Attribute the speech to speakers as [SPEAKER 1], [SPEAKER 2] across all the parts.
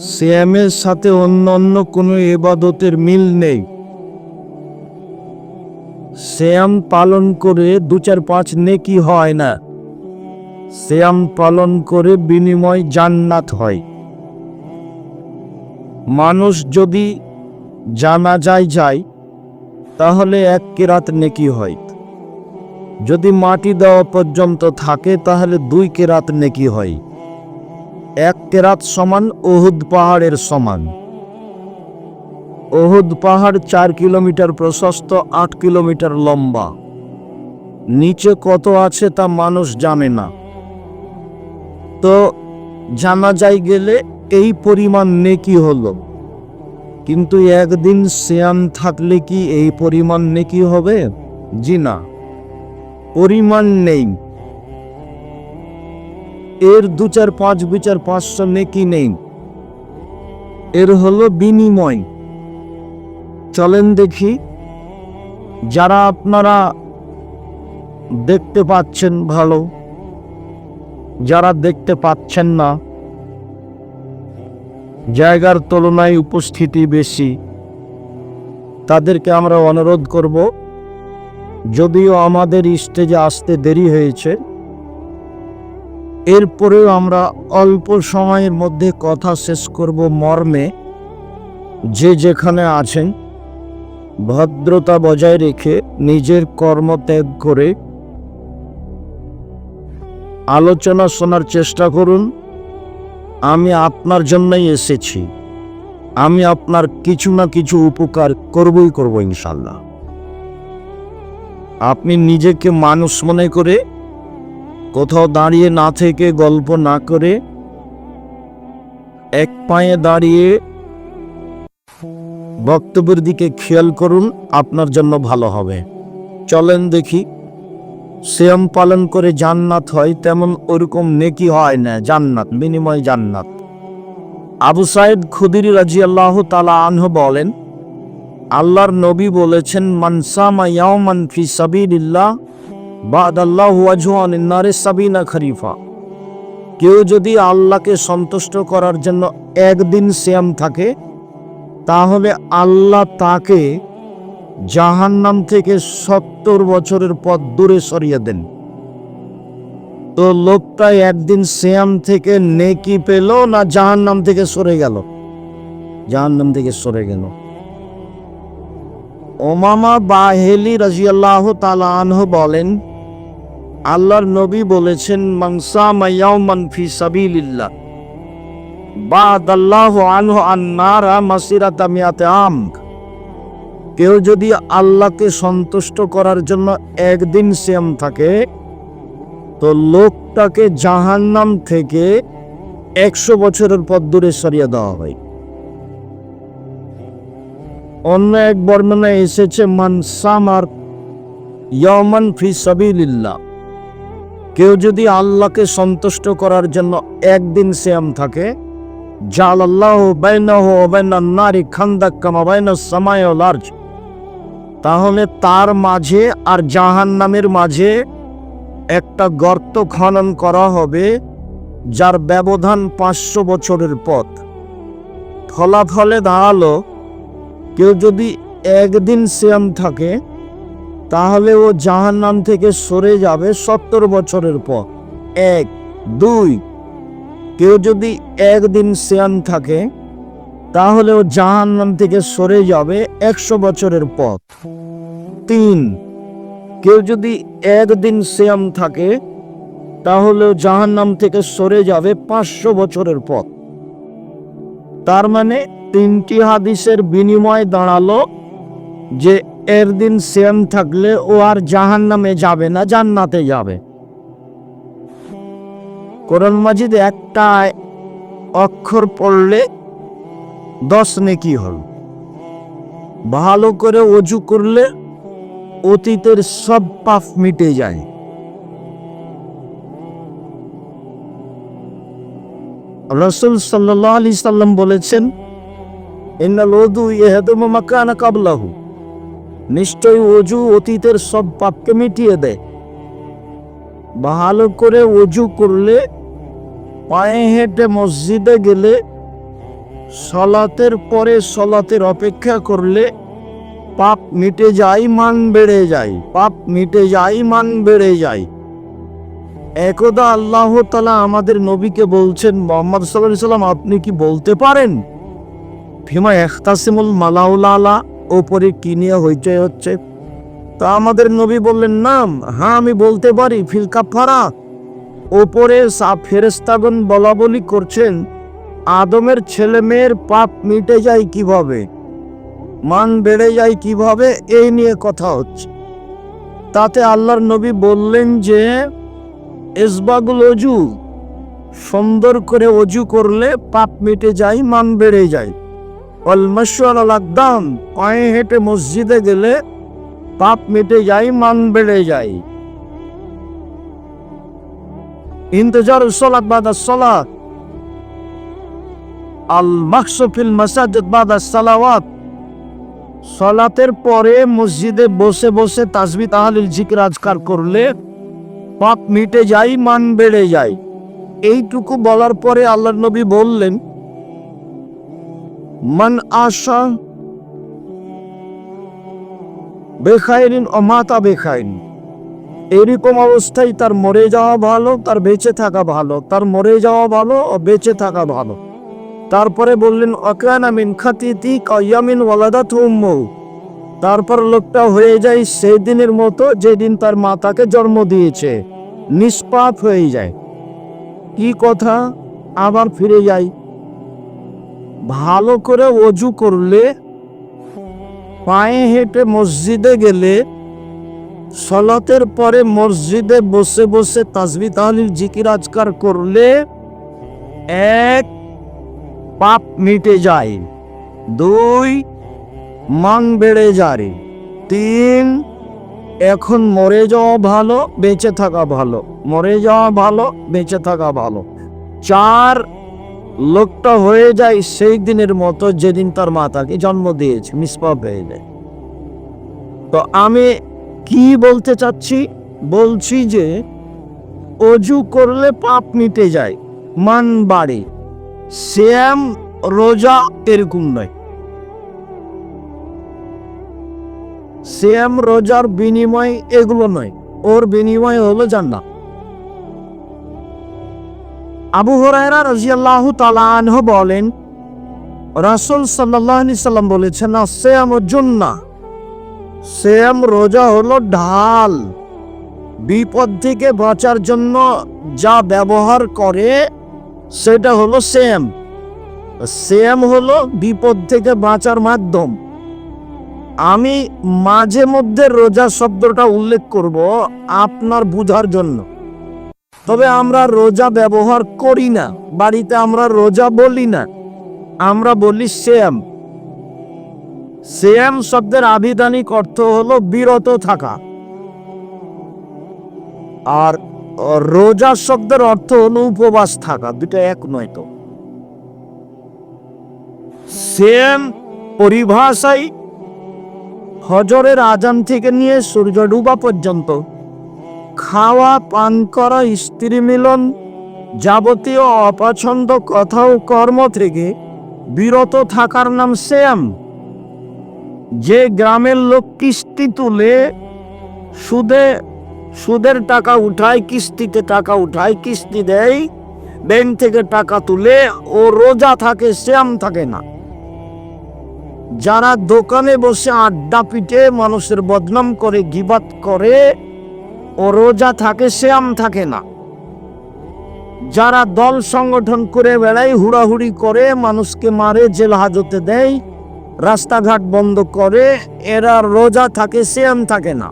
[SPEAKER 1] শ্যামের সাথে অন্য অন্য কোনো এবাদতের মিল নেই। শ্যাম পালন করে দু চার পাঁচ নেকি হয় না। শ্যাম পালন করে বিনিময় জান্নাত হয়। মানুষ যদি জানা যায় যায়, তাহলে এক কেরাত নেকি হয়। যদি মাটি দেওয়া পর্যন্ত থাকে, তাহলে দুই কেরাত নেকি হয়। এক কেরাত সমান ওহুদ পাহাড়ের সমান। ওহুদ পাহাড় চার কিলোমিটার প্রশস্ত, আট কিলোমিটার লম্বা। নিচে কত আছে তা মানুষ জানে না। তো জানা যায় গেলে এই পরিমাণ নেকি হলো। কিন্তু একদিন শ্যাম থাকলে কি এই পরিমাণ নেকি হবে? জি না। পরিমাণ নেই। এর দু চার পাঁচ বিচার পাঁচশো নেকি নেই। এর হলো বিনিময়। চলেন দেখি, যারা আপনারা দেখতে পাচ্ছেন ভালো, যারা দেখতে পাচ্ছেন না, জায়গার তুলনায় উপস্থিতি বেশি, তাদেরকে আমরা অনুরোধ করব, যদিও আমাদের স্টেজে আসতে দেরি হয়েছে এরপরেও আমরা অল্প সময়ের মধ্যে কথা শেষ করব মর্মে। যে যেখানে আছেন, ভদ্রতা বজায় রেখে নিজের কর্ম ত্যাগ করে আলোচনা শোনার চেষ্টা করুন। আমি আপনার জন্যই এসেছি। আমি আপনার কিছু না কিছু উপকার করবই করব ইনশাল্লাহ আপনি নিজেকে মানুষ মনে করে কোথাও দাঁড়িয়ে না থেকে গল্প না করে এক পায়ে দাঁড়িয়ে বক্তব্যের দিকে খেয়াল করুন, আপনার জন্য ভালো হবে। চলেন দেখি, শ্যাম পালন করে জান্নাত হয়, তেমন ওরকম নেকি হয় না, জান্নাত, বিনিময় জান্নাত। আবু সাইদ খুদির রাজি আল্লাহ তালা আনহ বলেন, আল্লাহর নবী বলেছেন মানসামা ইয়াওমান ফি সাবিলিল্লাহ বাদাল্লাহু ওয়াজহান নারে সাবিনা খরিফা। কেউ যদি আল্লাহকে সন্তুষ্ট করার জন্য একদিন শ্যাম থাকে, তাহলে আল্লাহ তাকে জাহান্নাম থেকে সত্তর বছরের পথ দূরে সরিয়ে দেন। তো লোকটা একদিন শ্যাম থেকে নেকি পেল না জাহান্নাম থেকে সরে গেল? জাহান্নাম থেকে সরে গেল। ওমামা বাহেলি রাজিয়াল্লাহ তালা বলেন, আল্লাহর নবী বলেছেন, মাংসা মাইয়াউমান ফি সাবিলিল্লাহ। বাদ আল্লাহ আনহু আন্নারা মাসিরাতা মিয়াতে আম। কেউ যদি আল্লাহকে সন্তুষ্ট করার জন্য একদিন শ্যাম থাকে, তো লোকটাকে জাহান্নাম থেকে একশো বছরের পর দূরে সরিয়ে দেওয়া হয়। অন্য এক বর্ণনায় এসেছে মানসামার ইয়মান ফি সাবিলিল্লাহ। কেউ যদি আল্লাহকে সন্তুষ্ট করার জন্য একদিন শ্যাম থাকে, জাল আল্লাহ বাইনাহ নারী খান্দাক কামা বাইনা সামায় লার্জ তাহলে তার মাঝে আর জাহান নামের মাঝে একটা গর্ত খনন করা হবে, যার ব্যবধান পাঁচশো বছরের পথ। ফলাফলে দাঁড়াল কেউ যদি একদিন শ্যাম থাকে, তাহলে ও জাহান্নাম থেকে সরে যাবে সত্তর বছরের পর। এক, দুই, কেউ যদি একদিন শ্যাম থাকে, তাহলে ও জাহান্নাম থেকে সরে যাবে একশো বছরের পথ। তিন, কেউ যদি একদিন শ্যাম থাকে, তাহলে ও জাহান্নাম থেকে সরে যাবে পাঁচশো বছরের পথ। তার মানে তিনটি হাদিসের বিনিময় দাঁড়াল যে এর দিন সেম থাকলে ও আর জাহান নামে যাবে না, জান্নাতে যাবে। কোরআন মাজিদ একটা অক্ষর পড়লে দশ নেকি হল। ভালো করে অজু করলে অতীতের সব পাপ মিটে যায়। রসুল সাল্লাহ আলি সাল্লাম বলেছেন মাকানা কাবলাহু নিশ্চয় অজু অতীতের সব পাপকে মিটিয়ে দেয়। ভালো করে অজু করলে, পায়ে হেঁটে মসজিদে গেলে, সলাতের পরে সলাতের অপেক্ষা করলে, পাপ মিটে যায়, মান বেড়ে যায়। পাপ মিটে যায়, মান বেড়ে যায়। একদা আল্লাহ তালা আমাদের নবীকে বলছেন, মোহাম্মদ সাল্লাহ সাল্লাম আপনি কি বলতে পারেন? ফিমা এখতাসিমুল মালাউলালা ওপরে কি নিয়ে হইচই হচ্ছে? তা আমাদের নবী বললেন, নাম হ্যাঁ আমি বলতে পারি ফিলকা ফারা ওপরে সা- ফেরেস্তাগণ বলা বলি করছেন, আদমের ছেলে মেয়ের পাপ মিটে যায় কীভাবে? মান বেড়ে যায় কীভাবে? এই নিয়ে কথা হচ্ছে। তাতে আল্লাহর নবী বললেন যে ইসবাগুল অজু, সুন্দর করে অজু করলে পাপ মিটে যায়, মান বেড়ে যায়। অলমশ্বর আলাকদাম পায়ে হেঁটে মসজিদে গেলে পাপ মিটে যায়, মান বেড়ে যায়। ইন্তজার সলাত বাদা সলাত, আল মাকসুফিল মাসাজিদ বাদা সালাওয়াত। সলাতের পরে মসজিদে বসে বসে তাসবি তাহালিল জিকির আজকার করলে পাপ মিটে যায়, মান বেড়ে যায়। এইটুকু বলার পরে আল্লাহ নবী বললেন মান আশা বেখাইরিন অমাতা বেখাইন এরকম অবস্থায় তার মরে যাওয়া ভালো, তার বেঁচে থাকা ভালো, তার মরে যাওয়া ভালো ও বেঁচে থাকা ভালো। তারপরে বললেন, অকানা মিন খাতিতি কয়ামিন ওয়ালাদাত উম্মু। তারপর লোকটা হয়ে যায় সেই দিনের মতো যেদিন তার মাতাকে জন্ম দিয়েছে। নিষ্পাপ হয়ে যায়। কি কথা? আবার ফিরে যায় ভালো করে অজু করলে, পায়ে হেঁটে মসজিদে গেলে, সলাতের পরে মসজিদে বসে বসে তাসবি তাহলিল জিকির আজকার করলে এক পাপ মিটে যায়, দুই মান বেড়ে যায়, তিন এখন মরে যাওয়া ভালো, বেঁচে থাকা ভালো, মরে যাওয়া ভালো, বেঁচে থাকা ভালো, চার লোকটা হয়ে যায় সেই দিনের মতো যেদিন তার মাতাকে জন্ম দিয়েছে মিসপাপ হয়ে যায় তো আমি কি বলতে চাচ্ছি? বলছি যে, অজু করলে পাপ মিটে যায়, মান বাড়ে। শ্যাম, রোজা এরকম নয়। শ্যাম, রোজার বিনিময় এগুলো নয়। ওর বিনিময় হলো জান্নাত। আবু হরায়রা রাজিয়াল্লাহু তাআলা আনহু বলেন, রাসূল আলাইহি সাল্লাম বলেছেন শ্যাম জন্না শ্যাম রোজা হলো ঢাল। বিপদ থেকে বাঁচার জন্য যা ব্যবহার করে, সেটা হলো শ্যাম শ্যাম হলো বিপদ থেকে বাঁচার মাধ্যম। আমি মাঝে মধ্যে রোজা শব্দটা উল্লেখ করব আপনার বুঝার জন্য। তবে আমরা রোজা ব্যবহার করি না। বাড়িতে আমরা রোজা বলি না। আমরা বলি শ্যাম। শ্যাম শব্দের আবিধানিক অর্থ হলো বিরত থাকা। আর, রোজা শব্দের অর্থ হলো উপবাস থাকা। দুটো এক নয় তো। সেম পরিভাষায় হজরের আজান থেকে নিয়ে সূর্য ডুবা পর্যন্ত খাওয়া, পান করা, স্ত্রী মিলন যাবতীয় অপছন্দ কথা ও কর্ম থেকে বিরত থাকার নাম শ্যাম। যে গ্রামের লোক কিস্তি তুলে সুদে, সুদের টাকা উঠায়, কিস্তিতে টাকা উঠায়, কিস্তি দেয়, ব্যাংক থেকে টাকা তুলে ও রোজা থাকে, শ্যাম থাকে না। যারা দোকানে বসে আড্ডা পিটে, মানুষের বদনাম করে গিবাত করে ও রোজা থাকে, শ্যাম থাকে না। যারা দল সংগঠন করে বেড়ায়, হুড়াহুড়ি করে, মানুষকে মারে, জেল হাজতে দেয়, রাস্তাঘাট বন্ধ করে, এরা রোজা থাকে, শ্যাম থাকে না।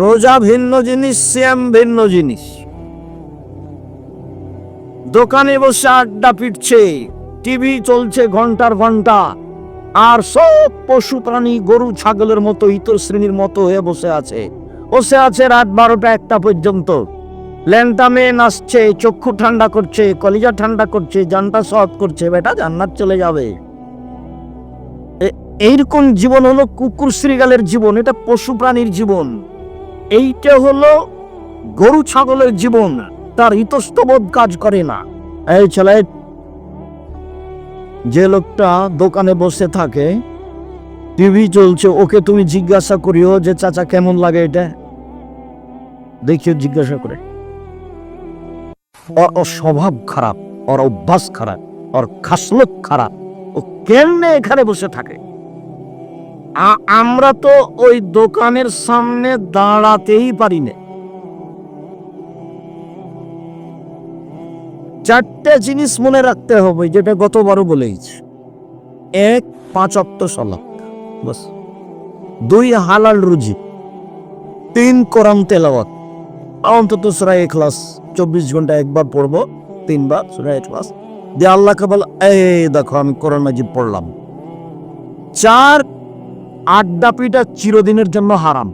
[SPEAKER 1] রোজা ভিন্ন জিনিস, শ্যাম ভিন্ন জিনিস। দোকানে বসে আড্ডা পিটছে, টিভি চলছে ঘণ্টার ঘণ্টা আর সব পশু প্রাণী, গরু, ছাগলের মতো, ইতর শ্রেণির মতো হয়ে বসে আছে। বসে আছে রাত বারোটা একটা পর্যন্ত। ল্যাংটা মেয়ে নাচছে, চক্ষু ঠান্ডা করছে, কলিজা ঠান্ডা করছে, জানটা সৎ করছে, বেটা জান্নাত চলে যাবে। এইরকম জীবন হলো কুকুর শ্রীগালের জীবন, এটা পশু প্রাণীর জীবন। এইটা হলো গরু, ছাগলের জীবন, তার ইতস্তবোধ কাজ করে না। এই ছেলে যে লোকটা দোকানে বসে থাকে, টিভি চলছে, ওকে তুমি জিজ্ঞাসা করিও যে, চাচা, কেমন লাগে এটা? দেখিও, জিজ্ঞাসা করে। ওর স্বভাব খারাপ, ওর অভ্যাস খারাপ, ওর খাসলত খারাপ, ও কেমনে এখানে বসে থাকে? আমরা তো ওই দোকানের সামনে দাঁড়াতেই পারি না। চারটে জিনিস মনে রাখতে হবে, যেটা গতবারও বলেছি এক, পাঁচ অক্ত সলাপ বস। দুই, হালাল রুজি। তিন, কোরআন তেলাওয়াত। অন্তত সুরাই এখলাস চব্বিশ ঘণ্টা একবার পড়ব, তিনবার সুরাই এখলাস দিয়ে আল্লাহকে বল এই দেখো আমি কোরআন মাজিদ পড়লাম। চার, আড্ডা পিটা চিরদিনের জন্য হারাম।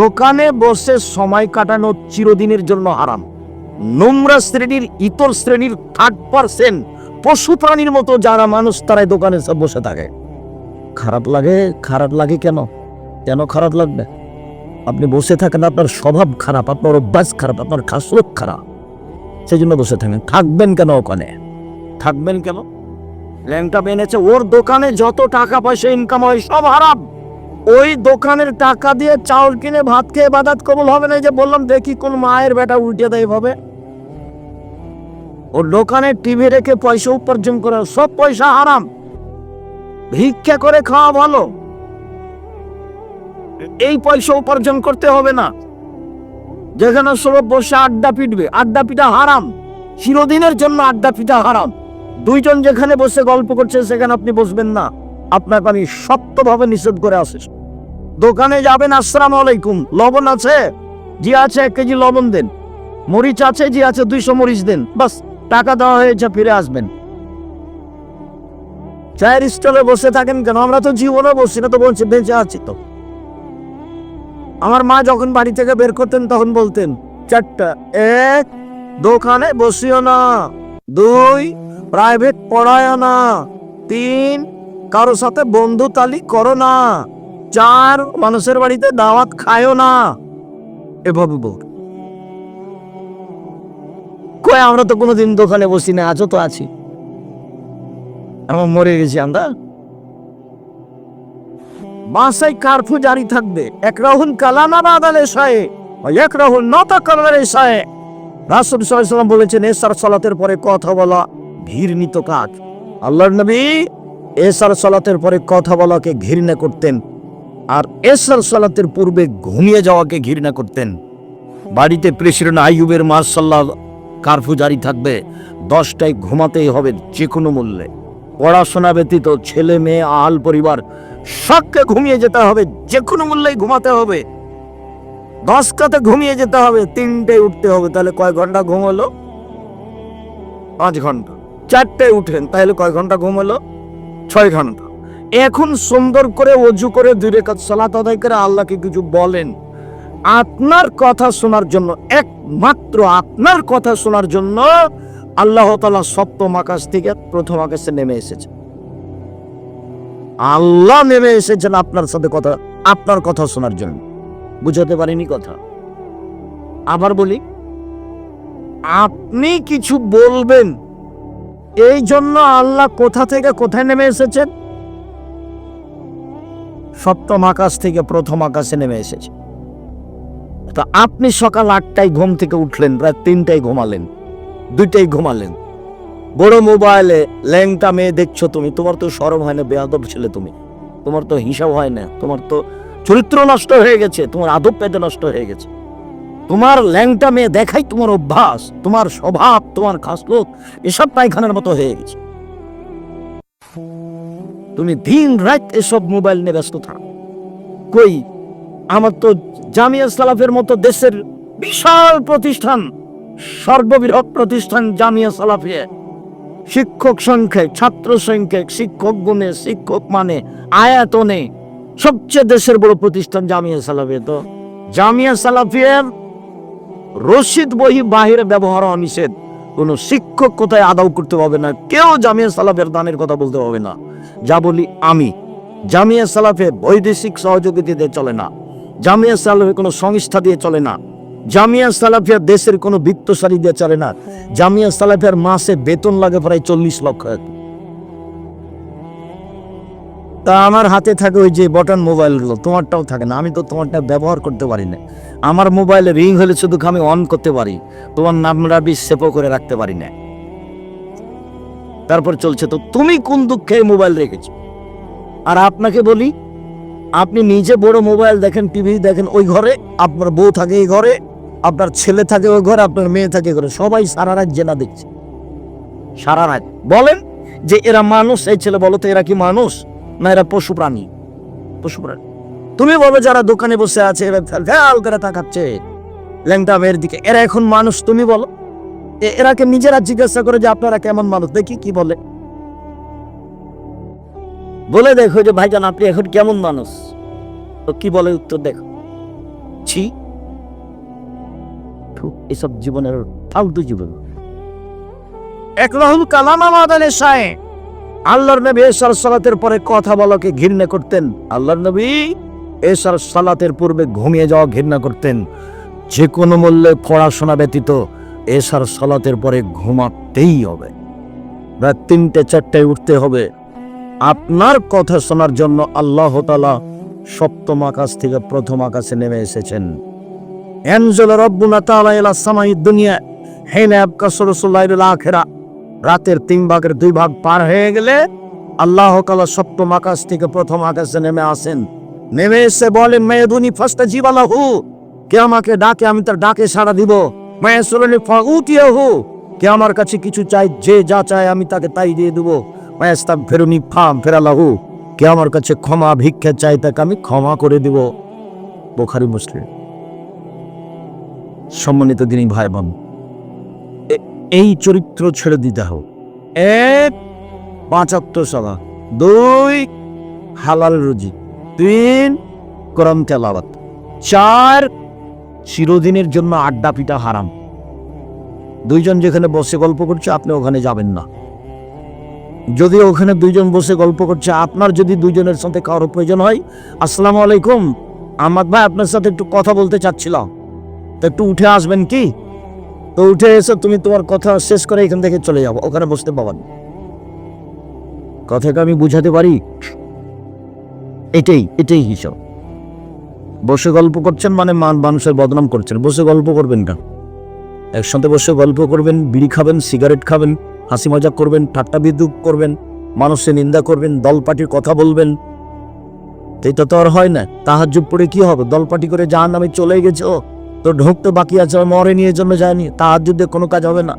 [SPEAKER 1] দোকানে বসে সময় কাটানো চিরদিনের জন্য হারাম। নোংরা শ্রেণির, ইতর শ্রেণির থার্ড পার্সেন্ট পশু প্রাণীর মতো যারা মানুষ, তারাই দোকানে সব বসে থাকে। খারাপ লাগে? খারাপ লাগে কেন? কেন খারাপ লাগবে? আপনি বসে থাকেন, আপনার স্বভাব খারাপ, আপনার অভ্যাস খারাপ, আপনার খাসলত খারাপ। সেই জন্য বসে থাকেন। থাকবেন কেন ওখানে? থাকবেন কেন? ল্যাংটা বেনেছে ওর দোকানে যত টাকা পয়সা ইনকাম হয়, সব হারাম। ওই দোকানের টাকা দিয়ে চাউল কিনে, ভাত খেয়ে, বাদাত কবল হবে না যে বললাম, দেখি কোন মায়ের বেটা উল্টে দেয় ভাবে ওর দোকানে টিভি রেখে পয়সা উপার্জন করে সব পয়সা হারাম ভিক্ষা করে খাওয়া ভালো এই পয়সা উপার্জন করতে হবে না যেখানে সব বসে আড্ডা পিটবে আড্ডা পিটা হারাম চিরদিনের জন্য আড্ডা পিটা হারাম দুইজন যেখানে বসে গল্প করছে সেখানে আপনি বসবেন না আপনাকে আমি শক্তভাবে নিষেধ করে আসিস দোকানে যাবেন, আসসালাম আলাইকুম। লবণ আছে? জি আছে, এক কেজি লবণ দেন। মরিচ আছে? জি আছে, দুইশো মরিচ দেন। বাস। টাকা দেওয়া হয়েছে ফিরে আসবেন। চায়ের স্টলে বসে থাকেন কেন? আমরা তো জীবনে বসছি না, তো বলছি বেঁচে আছি তো। আমার মা যখন বাড়ি থেকে বের করতেন, তখন বলতেন, চারটা, এক, দোকানে বসিও না। দুই প্রাইভেট পড়ায় না। তিন কারোর সাথে বন্ধু তালি করো না। চার, মানুষের বাড়িতে দাওয়াত খায়ও না। এভাবে বল কই আমরা তো কোনোদিন দোকানে বসি না, আজও তো আছি। আমরা মরে গেছি আমরা। বাসায় কারফু জারি থাকবে। এক রাহুল কালানা বাদালে সায়ে এক রাহুল নতা কালারে সায়ে। রাসুল সাল্লাম বলেছেন, এসার সালাতের পরে কথা বলা ঘৃণিত কাজ। নবী এসার সালাতের পরে কথা বলাকে ঘৃণা করতেন, আর এসার সালাতের পূর্বে ঘুমিয়ে যাওয়াকে ঘৃণা করতেন। বাড়িতে প্রেসিডেন্ট আইয়ুবের মার্শাল্লাহ কারফু জারি থাকবে। দশটায় ঘুমাতেই হবে যে কোনো মূল্যে। পড়াশোনা ব্যতীত ছেলে, মেয়ে আল পরিবার, সবকে ঘুমিয়ে যেতে হবে যে কোনো মূল্যেই ঘুমাতে হবে। দশটাতে ঘুমিয়ে যেতে হবে, তিনটায় উঠতে হবে, তাহলে কয় ঘণ্টা ঘুম হলো? পাঁচ ঘণ্টা। চারটায় উঠেন, তাহলে কয় ঘণ্টা ঘুম হলো? ছয় ঘণ্টা। এখন সুন্দর করে অজু করে দুই রেখাত সালাত আদায় করে আল্লাহকে কিছু বলেন। আপনার কথা শোনার জন্য, একমাত্র আপনার কথা শোনার জন্য আল্লাহ তালা সপ্তম আকাশ থেকে প্রথম আকাশে নেমে এসেছে। আল্লাহ নেমে এসেছেন আপনার সাথে কথা, আপনার কথা শোনার জন্য। বুঝাতে পারিনি কথা। আবার বলি, আপনি কিছু বলবেন, এই জন্য আল্লাহ কোথা থেকে কোথায় নেমে এসেছেন? সপ্তম আকাশ থেকে প্রথম আকাশে নেমে এসেছে। তা আপনি সকাল আটটায় ঘুম থেকে উঠলেন, রাত তিনটায় ঘুমালেন দুইটাই ঘুমালেন। বড় মোবাইলে ল্যাংটা মেয়ে দেখছ তুমি, তোমার তো সরম হয় না, বেয়াদব ছেলে তুমি। তোমার তো হিসাব হয় না, তোমার তো চরিত্র নষ্ট হয়ে গেছে, তোমার আদব পেতে নষ্ট হয়ে গেছে। তোমার ল্যাংটা মেয়ে দেখাই তোমার অভ্যাস, তোমার স্বভাব, তোমার খাসলোক এসব পায়খানার মতো হয়ে গেছে। তুমি দিন রাত এসব মোবাইল নিয়ে ব্যস্ত থাকো। কই আমার তো জামিয়া সালাফের মতো দেশের বিশাল প্রতিষ্ঠান, সর্ববৃহৎ প্রতিষ্ঠান জামিয়া সালাফিয়া শিক্ষক সংখ্যায়, ছাত্র সংখ্যায়, শিক্ষক গুণে, শিক্ষক মানে আয়াতনে সবচেয়ে দেশের বড় প্রতিষ্ঠান জামিয়া সালাফিয়া তো জামিয়া সালাফিয়ার রশিদ বহি বাহিরে ব্যবহার অনিষেধ কোনো শিক্ষক কোথায় আদাও করতে হবে না, কেউ জামিয়া সালাফের দানের কথা বলতে হবে না। যা বলি আমি, জামিয়া সালাফে বৈদেশিক সহযোগিতা চলে না। জামিয়া সালাফে কোনো সংস্থা দিয়ে চলে না। জামিয়া সালাফিয়া দেশের কোনো বৃত্তশালী দিয়ে চলে না। জামিয়া সালাফিয়ার মাসে বেতন লাগে প্রায় চল্লিশ লক্ষ। তা আমার হাতে থাকে ওই যে বটন মোবাইলগুলো তোমারটাও থাকে না। আমি তো তোমারটা ব্যবহার করতে পারি না। আমার মোবাইলে রিং হলে শুধু আমি অন করতে পারি। তোমার নামটা বি সেপও করে রাখতে পারি না। তারপর চলছে তো তুমি কোন দুঃখে মোবাইল রেখেছো? আর আপনাকে বলি আপনি নিজে বড় মোবাইল দেখেন, টিভি দেখেন, ওই ঘরে আপনার বউ থাকে এই ঘরে, আপনার ছেলে থাকে ওই ঘরে, আপনার মেয়ে থাকে ঘরে, সবাই সারা রাত জেনা দেখছে। সারা রাত। বলেন যে এরা মানুষ, এই ছেলে বলো তো এরা কি মানুষ, না এরা পশু প্রাণী? পশু প্রাণী। তুমি বলো যারা দোকানে বসে আছে, এরা করে তাকাচ্ছে। ল্যাংটা মেয়ের দিকে। এরা এখন মানুষ, তুমি বলো। এরাকে নিজেরা জিজ্ঞাসা করে যে আপনারা কেমন মানুষ? দেখি কি বলে। বলে দেখো যে ভাইজান, আপনি এখন কেমন মানুষ? তো কি বলে উত্তর দেখো। ছি। এসব জীবনের ফালতু জীবন। একরাহুল কালাম আমাদের সায়, আল্লাহর নবী এসার সালাতের পরে কথা বলাকে ঘৃণা করতেন। আল্লাহর নবী এসার সালাতের পূর্বে ঘুমিয়ে যাওয়া ঘৃণা করতেন। যে কোনো মূল্যে পড়াশোনা ব্যতীত এসার সালাতের পরে ঘুমাতেই হবে। রাত তিনটে, চারটায় উঠতে হবে। আপনার কথা শোনার জন্য আল্লাহ তালা সপ্তম আকাশ থেকে প্রথম আকাশে নেমে এসেছেন। এনজল রব্বুনা তাআলা ইলা সামাই দুনিয়া হেনে আবকা সরসুল্লাহিল আখেরা। রাতের তিন ভাগের দুই ভাগ পার হয়ে গেলে আল্লাহ তাআলা সপ্তম আকাশ থেকে প্রথম আকাশে নেমে আসেন। নেমে এসে বলে মেয়েদুনি ফাস্তা জীবালাহু কে আমাকে ডাকে, আমি তার ডাকে সাড়া দিব। মায়ে সুরনি ফাউতিয়াহু। কে আমার কাছে কিছু চাই, যে যা চায় আমি তাকে তাই দিয়ে দেবো। মায়াস্তাক ফেরুনি ফাম ফেরালাহু কে আমার কাছে ক্ষমা, ভিক্ষা চাই, তাকে আমি ক্ষমা করে দিব। বোখারি, মুসলিম। সম্মানিত দিনী ভাই বোন এই চরিত্র ছেড়ে দিতে হোক এক পাঁচাত্তর সভা দুই, হালাল রুজি। তিন করম তেলাওয়াত। চার, চিরদিনের জন্য আড্ডা পিটা হারাম। দুইজন যেখানে বসে গল্প করছে, আপনি ওখানে যাবেন না। যদি ওখানে দুইজন বসে গল্প করছে, আপনার যদি দুইজনের সাথে কারও প্রয়োজন হয়, আসসালামু আলাইকুম। আমার ভাই, আপনার সাথে একটু কথা বলতে চাচ্ছিলাম। তো একটু উঠে আসবেন কি? তো উঠে এসে তুমি তোমার কথা শেষ করে এখান থেকে চলে যাব ওখানে বসতে পাবেন কথাকে আমি বুঝাতে পারি? এটাই এটাই হিসাব। বসে গল্প করছেন মানে মান- মানুষের বদনাম করছেন। বসে গল্প করবেন কেন? একসাথে বসে গল্প করবেন, বিড়ি খাবেন, সিগারেট খাবেন হাসি মজাক করবেন, ঠাট্টা বিদ্রুপ করবেন, মানুষের নিন্দা করবেন দল পার্টির কথা বলবেন। তো এটা তো আর হয় না। তাহার পড়ে কি হবে? দল পার্টি করে জাহান নামে চলে গেছে, ও। তো ঢুকতে বাকি আছে মরে নিয়ে জন্য যায়নি তাহার যুদ্ধে কোনো কাজ হবে না।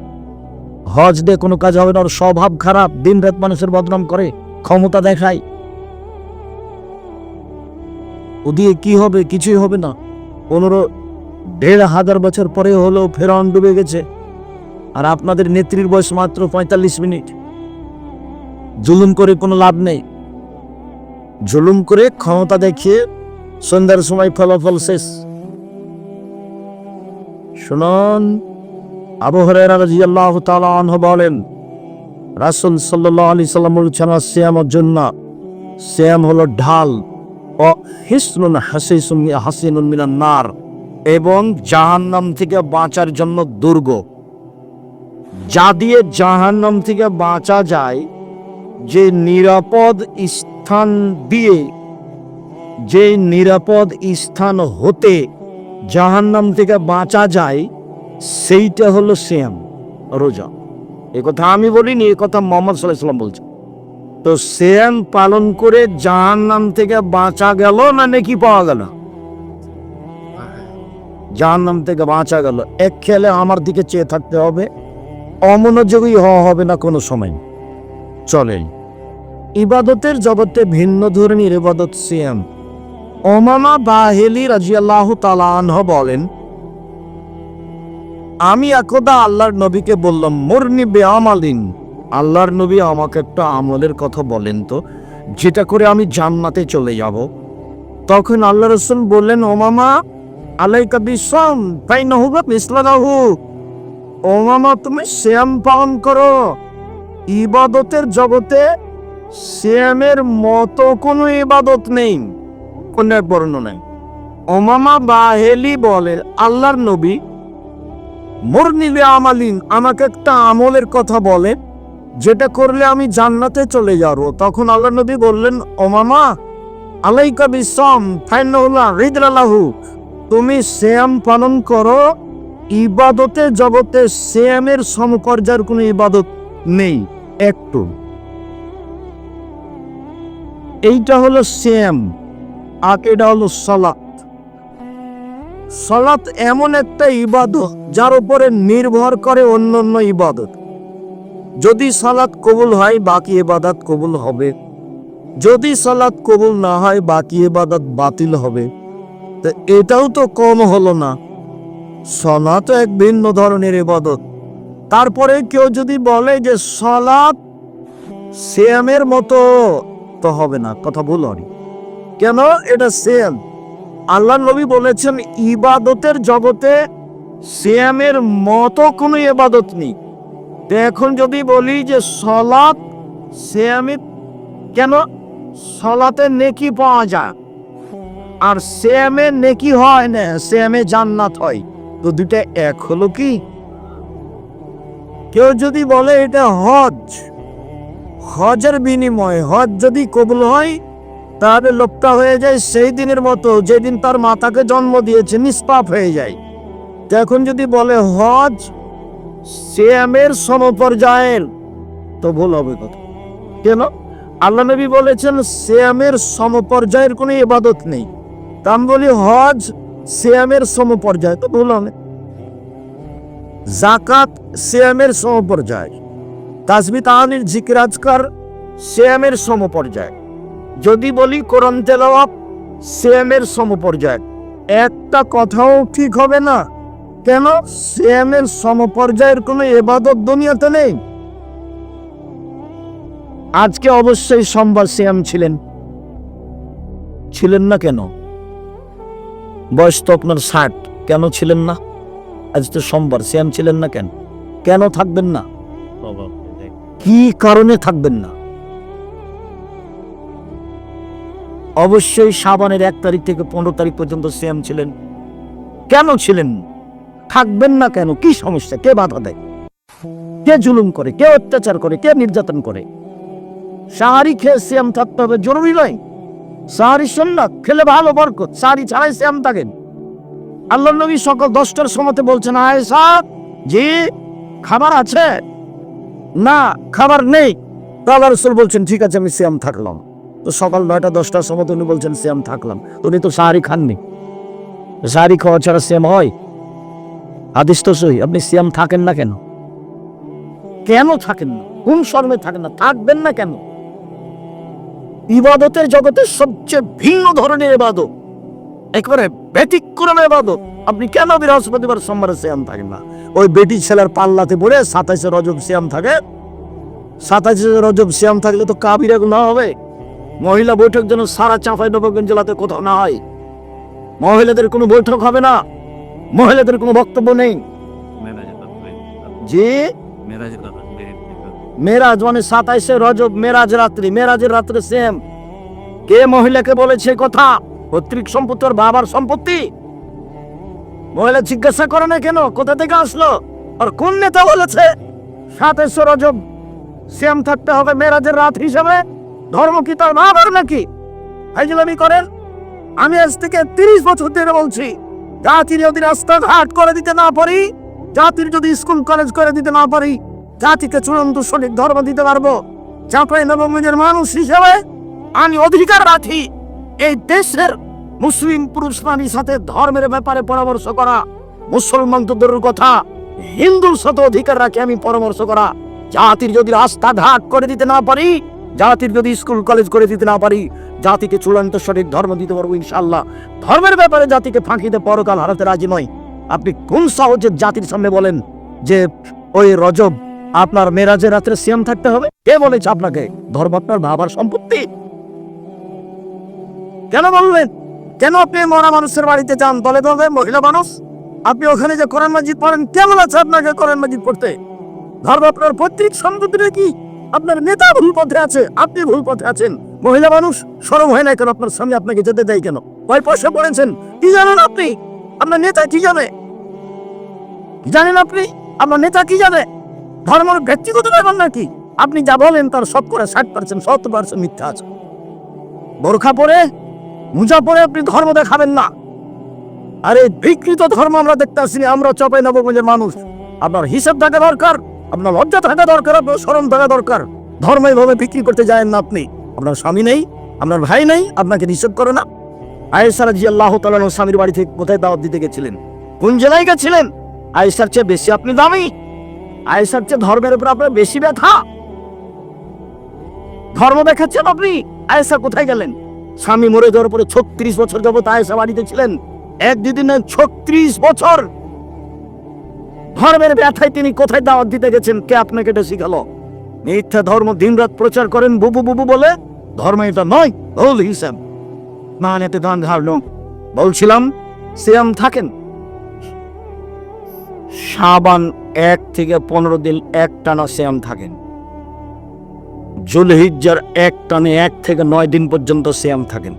[SPEAKER 1] হজ দিয়ে কোনো কাজ হবে না, ওর স্বভাব খারাপ দিন রাত মানুষের বদনাম করে, ক্ষমতা দেখায়। ও দিয়ে কি হবে? কিছুই হবে না। পনেরো, দেড় হাজার বছর পরে হলেও ফেরাউন ডুবে গেছে। আর আপনাদের নেত্রীর বয়স মাত্র পঁয়তাল্লিশ মিনিট। জুলুম করে কোনো লাভ নেই। জুলুম করে ক্ষমতা দেখিয়ে সন্ধ্যার সময় ফলাফল শেষ। শুনুন, আবু হরাইরা রাদিয়াল্লাহু তাআলা বলেন, রাসূল সাল্লাল্লাহু আলাইহি সাল্লাম বলেছেন সিয়ামর জন্য সিয়াম হলো ঢাল ও হিসনুন হাসিসুন হাসিনুন মিনান নার এবং জাহান্নাম থেকে বাঁচার জন্য দুর্গ। যা দিয়ে জাহান্নাম থেকে বাঁচা যায়, যে নিরাপদ স্থান দিয়ে, যে নিরাপদ স্থান হতে জাহান্নাম থেকে বাঁচা যায়, সেইটা হলো শ্যাম রোজা। এ কথা আমি বলিনি, এ কথা মোহাম্মদ সাল্লাহ বলছে তো শ্যাম পালন করে জাহান্নাম থেকে বাঁচা গেল না নাকি পাওয়া গেল? জাহান্নাম থেকে বাঁচা গেল। এক খেলে আমার দিকে চেয়ে থাকতে হবে। অমনোযোগী হওয়া হবে না কোনো সময়। চলেন। ইবাদতের জগতে ভিন্ন ধরনের ইবাদত সিয়াম। ওমামা বাহেলি রাজিয়াল্লাহ তালাহ বলেন, আমি একদা আল্লাহর নবীকে বললাম, মুরনি বেআমালিন। আল্লাহর নবী আমাকে একটা আমলের কথা বলেন তো, যেটা করে আমি জান্নাতে চলে যাব। তখন আল্লাহ রসুল বললেন, ওমামা, আলাইকা বিশ্বম তাই নহবা ওমামা তুমি শ্যাম পালন করো। ইবাদতের জগতে শ্যামের মতো কোনো ইবাদত নেই। কোন এক বর্ণনায় ওমামা বাহেলি বলে আল্লাহর নবী, মোর নিলে আমালিন, আমাকে একটা আমলের কথা বলে, যেটা করলে আমি জান্নাতে চলে যাব। তখন আল্লাহ নবী বললেন ওমামা আলাইকা বিসম ফাইনাল্লাহ রিদরালাহু তুমি শ্যাম পালন করো ইবাদতে জগতে শ্যামের সমপর্যায়ের কোনো ইবাদত নেই, একটু। এইটা হলো শ্যাম, আর এটা হলো সলাৎ। সলাৎ এমন একটা ইবাদত যার উপরে নির্ভর করে অন্য অন্য ইবাদত। যদি সালাত কবুল হয়, বাকি ইবাদত কবুল হবে। যদি সালাত কবুল না হয়, বাকি ইবাদত বাতিল হবে। তো এটাও তো কম হলো না। সলা তো এক ভিন্ন ধরনের ইবাদত। তারপরে কেউ যদি বলে যে সলাৎ শ্যামের মতো, তো হবে না, কথা ভুল হয়নি। কেন? এটা শ্যাম আল্লাহ নবী বলেছেন, ইবাদতের জগতে শ্যামের মতো কোনো ইবাদত নেই। তো এখন যদি বলি যে সলাৎ শ্যামে কেন? সলাতে নেকি পাওয়া যায়। আর শ্যামে নেকি হয় না শ্যামে জান্নাত হয়। তো দুটা এক হলো কি? কেউ যদি বলে এটা হজ, হজের বিনিময় হজ যদি কবুল হয়, তাহলে লোকটা হয়ে যায় সেই দিনের মতো, যেদিন তার মাতাকে জন্ম দিয়েছে, নিষ্পাপ হয়ে যায়। এখন যদি বলে হজ শ্যামের সমপর্যায়ের, তো ভুল হবে কথা। কেন? আল্লাহ নবী বলেছেন শ্যামের সমপর্যায়ের কোনো ইবাদত নেই। তা আমি বলি হজ শ্যামের সমপর্যায়, তো হবে জাকাত শ্যামের সমপর্যায় তাসবি তাহানির জিকিরাজকার শ্যামের সমপর্যায়। যদি বলি কোরআন তেলাওয়াত শ্যামের সমপর্যায়। একটা কথাও ঠিক হবে না। কেন? শ্যামের সমপর্যায়ের কোনো এবাদত দুনিয়াতে নেই। আজকে অবশ্যই সোমবার শ্যাম ছিলেন। ছিলেন না কেন? বয়স তো আপনার ষাট। কেন ছিলেন না? আজ তো সোমবার, শ্যাম ছিলেন না কেন? কেন থাকবেন না? কি কারণে থাকবেন না? অবশ্যই সাবানের এক তারিখ থেকে পনেরো তারিখ পর্যন্ত শ্যাম ছিলেন। কেন ছিলেন? থাকবেন না কেন? কি সমস্যা? কে বাধা দেয়? কে জুলুম করে? কে অত্যাচার করে? কে নির্যাতন করে? সাহারি খেয়ে শ্যাম থাকতে হবে, জরুরি নয়। সাহারি সন্ন্যাত খেলে ভালো বরকত সাহারি ছাড়াই শ্যাম থাকেন আল্লাহ নবী সকাল দশটার সময়তে বলছেন, আয়েশা, জি, খাবার আছে? না, খাবার নেই। তাহলে রসুল বলছেন, ঠিক আছে, আমি শ্যাম থাকলাম। তো সকাল নয়টা, দশটার সময় উনি বলছেন শ্যাম থাকলাম। উনি তো সাহারি খাননি। সাহারি খাওয়া ছাড়া শ্যাম হয়? আদিস তো সই আপনি শ্যাম থাকেন না কেন? কেন থাকেন না? কোন শর্মে থাকেন না? থাকবেন না কেন? ইবাদতের জগতের সবচেয়ে ভিন্ন ধরনের ইবাদত। একবারে ব্যতিক্রম ইবাদত। আপনি কেন বৃহস্পতিবার সোমবারে শ্যাম থাকেন না? ওই বেটি ছেলের পাল্লাতে পড়ে সাতাইশে রজব শ্যাম থাকে। সাতাইশে রজব শ্যাম থাকলে তো কাবিরা না হবে। মহিলা বৈঠক যেন সারা চাঁপাই নবগঞ্জ জেলাতে কোথাও না হয় মহিলাদের কোনো বৈঠক হবে না। মহিলাদের কোনো বক্তব্য নেই। যে মেরাজ মানে সাতাইশে রজব মেরাজ রাত্রি, মেরাজের রাত্রে সেম কে মহিলাকে বলেছে কথা? পৈতৃক সম্পত্তি ওর বাবার সম্পত্তি? মহিলা জিজ্ঞাসা করে না কেন? কোথা থেকে আসলো? আর কোন নেতা বলেছে? সাতাইশে রজব সেম থাকতে হবে মেরাজের রাত হিসাবে। ধর্ম কি তার বাবার নাকি? ফাইজলামি করেন। আমি আজ থেকে তিরিশ বছর ধরে বলছি, জাতির যদি রাস্তাঘাট করে দিতে না পারি, জাতির যদি স্কুল, কলেজ করে দিতে না পারি জাতিকে চূড়ান্ত সঠিক ধর্ম দিতে পারব। নবগঞ্জের মানুষ হিসেবে আমি অধিকার রাখি। এই দেশের মুসলিম পুরুষ নারীর সাথে ধর্মের ব্যাপারে পরামর্শ করা মুসলমান তো কথা, হিন্দুর সাথে অধিকার রাখি আমি পরামর্শ করা। জাতির যদি রাস্তা রাস্তাঘাট করে দিতে না পারি, জাতির যদি স্কুল, কলেজ করে দিতে না পারি, জাতিকে চূড়ান্ত সঠিক ধর্ম দিতে পারব ইনশাল্লাহ ধর্মের ব্যাপারে জাতিকে ফাঁকিতে পরকাল হারাতে রাজি নয় আপনি কোন সাহসে জাতির সামনে বলেন যে ওই রজব আপনার মেরাজের রাত্রে সিয়াম থাকতে হবে। কে বলেছে আপনাকে? ধর্ম আপনার বাবার সম্পত্তি। কেন বললেন কেন আপনি মরা মানুষের বাড়িতে যান? দলে দলে মহিলা মানুষ। আপনি ওখানে যে কোরআন মাজিদ পড়েন, কেমন আছে আপনাকে কোরআন মাজিদ পড়তে? ধর্ম আপনার পৈতৃক সম্পত্তি কি আপনার নেতা ভুল পথে আছে, আপনি ভুল পথে আছেন। মহিলা মানুষ সরম হয় না কেন? আপনার সামনে আপনাকে যেতে দেয় কেন? ভয় পয়সা পড়েছেন? কি জানেন আপনি? আপনার নেতা কি জানে? জানেন আপনি? আপনার নেতা কি জানে? ধর্মের ব্যক্তিগত ব্যাপার নাকি? আপনি যা বলেন তার সব করে ষাট পার্সেন্ট সত্তর পার্সেন্ট মিথ্যা আছে। বোরখা পরে, মুজা পরে আপনি ধর্ম দেখাবেন না। আরে, বিকৃত ধর্ম আমরা দেখতে আসিনি আমরা চপাই নবগঞ্জের মানুষ। আপনার হিসাব থাকা দরকার, আপনার লজ্জা থাকা দরকার, আপনার স্মরণ থাকা দরকার। ধর্ম এইভাবে বিক্রি করতে যায় না আপনি। আপনার স্বামী নেই, আপনার ভাই নেই, আপনাকে নিষেধ করে না। আয়েসারা জি আল্লাহ তালান স্বামীর বাড়ি থেকে কোথায় দাওয়াত দিতে গেছিলেন? কোন জেলায় গেছিলেন? আয়েসার চেয়ে বেশি আপনি দামি। আয়েসার চেয়ে ধর্মের উপর আপনার বেশি ব্যথা? ধর্ম দেখাচ্ছেন আপনি? আয়েসা কোথায় গেলেন? স্বামী মরে যাওয়ার পরে ছত্রিশ বছর যাবত আয়েসা বাড়িতে ছিলেন। এক দুদিন ছত্রিশ বছর! ধর্মের ব্যথায় তিনি কোথায় দাওয়াত দিতে গেছেন? কে আপনাকে এটা শিখালো? মিথ্যা ধর্ম দিনরাত প্রচার করেন বুবু বুবু বলে? ধর্ম এটা নয়, ভুল হিসাব। মানে এতে দান ধারণ বলছিলাম, সিয়াম থাকেন? সাবান এক থেকে পনেরো দিন এক টানা শ্যাম থাকেন। জুলহিজ্জার এক টানে এক থেকে নয় দিন পর্যন্ত শ্যাম থাকেন।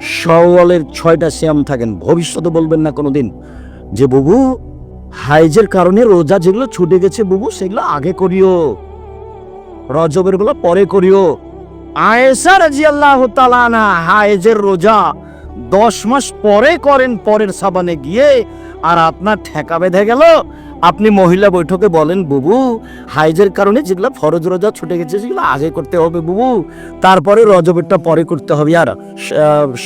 [SPEAKER 1] সওয়ালের ছয়টা শ্যাম থাকেন। ভবিষ্যতে বলবেন না কোনোদিন যে, বুবু, হাইজের কারণে রোজা যেগুলো ছুটে গেছে বুবু, সেগুলো আগে করিও। রজবেরগুলো পরে করিও। আয়েসা রাজি তালানা হাইজের রোজা দশ মাস পরে করেন, পরের সাবানে গিয়ে আর আপনার ঠেকা বেঁধে গেল। আপনি মহিলা বৈঠকে বলেন বুবু হাইজের কারণে যেগুলো ফরজ রোজা ছুটে গেছে সেগুলো আগে করতে হবে বুবু। তারপরে রজবেরটা পরে করতে হবে আর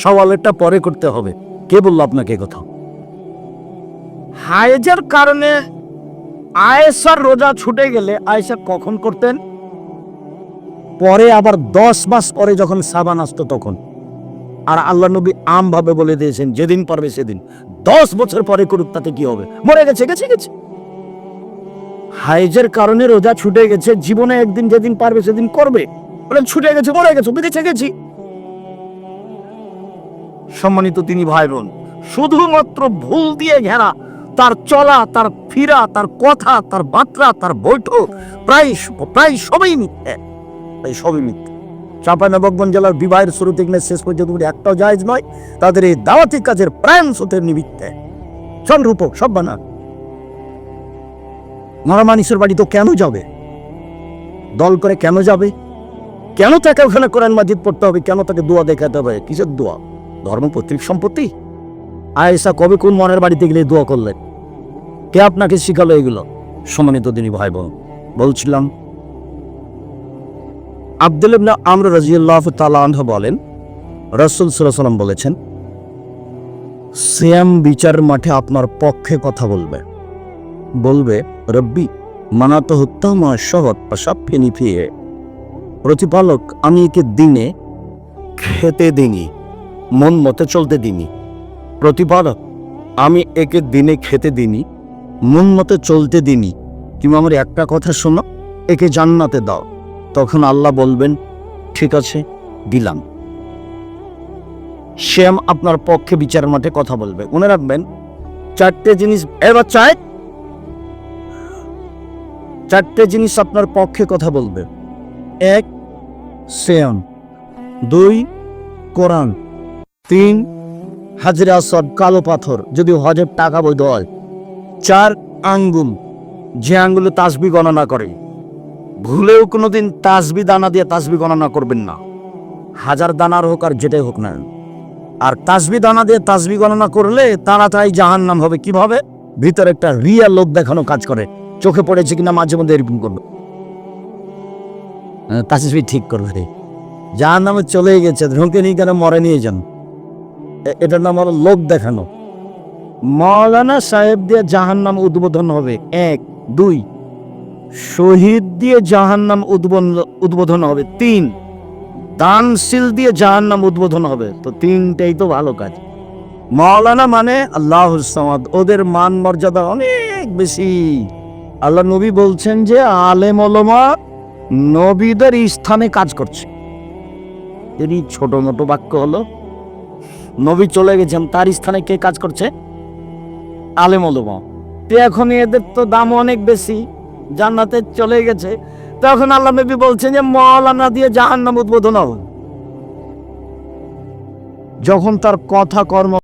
[SPEAKER 1] সওয়ালেরটা পরে করতে হবে। কে বলল আপনাকে কথা? হাইজের কারণে আয়েসার রোজা ছুটে গেলে আয়েসা কখন করতেন? পরে আবার দশ মাস পরে যখন সাবান আসতো তখন। আর আল্লাহ নবী আম ভাবে বলে দিয়েছেন যেদিন পারবে সেদিন। দশ বছর পরে করুক তাতে কি হবে? মরে গেছে গেছে গেছে। হাইজের কারণে রোজা ছুটে গেছে, জীবনে একদিন যেদিন পারবে সেদিন করবে। ছুটে গেছে, মরে গেছে, বেঁচে গেছি সম্মানিত তিনি ভাই বোন শুধুমাত্র ভুল দিয়ে ঘেরা, তার চলা, তার ফিরা, তার কথা, তার বার্তা, তার বৈঠক, প্রায় প্রায় সবই মিথ্যে। প্রায় সবই মিথ্যে। চাঁপাইনবাবগঞ্জ জেলার বিবাহের শুরু থেকে শেষ পর্যন্ত একটাও জায়জ নয়, তাদের এই দাওয়াতি কাজের প্রাণ স্রোতের নিমিত্তে। সব রূপক সব বানা মরা মানুষের বাড়ি তো কেন যাবে? দল করে কেন যাবে? কেন তাকে ওখানে কোরআন মাজিদ পড়তে হবে? কেন তাকে দোয়া দেখাতে হবে? কিসের দোয়া? ধর্ম, পৈতৃক সম্পত্তি? আয়েসা কবে কোন মনের বাড়িতে গেলে দোয়া করলেন? কে আপনাকে শিখালো এগুলো? সম্মানিত দিনী ভাই বোন বলছিলাম, আব্দুল ইবনা আমর রাজিয়াল্লাহ তাআলা আনহু বলেন, রাসূল সাল্লাম বলেছেন, সিয়াম বিচার মাঠে আপনার পক্ষে কথা বলবে। বলবে রব্বি মানাত হত্যামা শহর পাশাপ্যে নিফিয়ে প্রতিপালক, আমি একে দিনে খেতে দিনি, মন মতে চলতে দিনি। প্রতিপালক, আমি একে দিনে খেতে দিনি, মন মতে চলতে দিনি। তুমি আমার একটা কথা শোনো, একে জান্নাতে দাও। তখন আল্লাহ বলবেন, ঠিক আছে, দিলাম। শ্যাম আপনার পক্ষে বিচার মাঠে কথা বলবে। মনে রাখবেন, চারটে জিনিস, এবার চায় চারটে জিনিস আপনার পক্ষে কথা বলবে। এক শ্যাম দুই, কোরআন। তিন, হাজরা আসদ কালো পাথর যদি হজের টাকা বৈধ হয়। চার, আঙ্গুল। যে আঙ্গুলে তাসবি গণনা করে। ভুলেও কোনোদিন তাসবি দানা দিয়ে তাসবি গণনা করবেন না। হাজার দানার হোক আর যেটাই হোক না আর তাসবি দানা দিয়ে তাসবি গণনা করলে তারা তাড়াতাড়ি জাহান নাম হবে। কীভাবে? ভিতরে একটা রিয়া লোক দেখানো কাজ করে। চোখে পড়েছে কিনা মাঝে মধ্যে এরকম করবে। তাসবি ঠিক করবে রে। জাহান নামে চলে গেছে, ঢুকে নিয়ে কেন মরে নিয়ে যান। এটার নাম হলো লোক দেখানো। মৌলানা সাহেব দিয়ে জাহান নাম উদ্বোধন হবে। এক, দুই। শহীদ দিয়ে জাহান নাম উদ্বোধন উদ্বোধন হবে। তিন। দানশীল দিয়ে জাহান নাম উদ্বোধন হবে। তো তিনটেই তো ভালো কাজ। মাওলানা মানে আল্লাহ সামাদ। ওদের মান মর্যাদা অনেক বেশি। আল্লাহ নবী বলছেন যে আলেম ওলমা নবীদের স্থানে কাজ করছে। এরই ছোট মোটো বাক্য হলো, নবী চলে গেছেন, তার স্থানে কে কাজ করছে? আলেম ওলমা। তো এখন এদের তো দাম অনেক বেশি, জান্নাতে চলে গেছে। তখন আল্লাহ নবী বলছেন যে মৌলানা দিয়ে জাহান্নাম উদ্বোধন হবে। যখন তার কথা কর্ম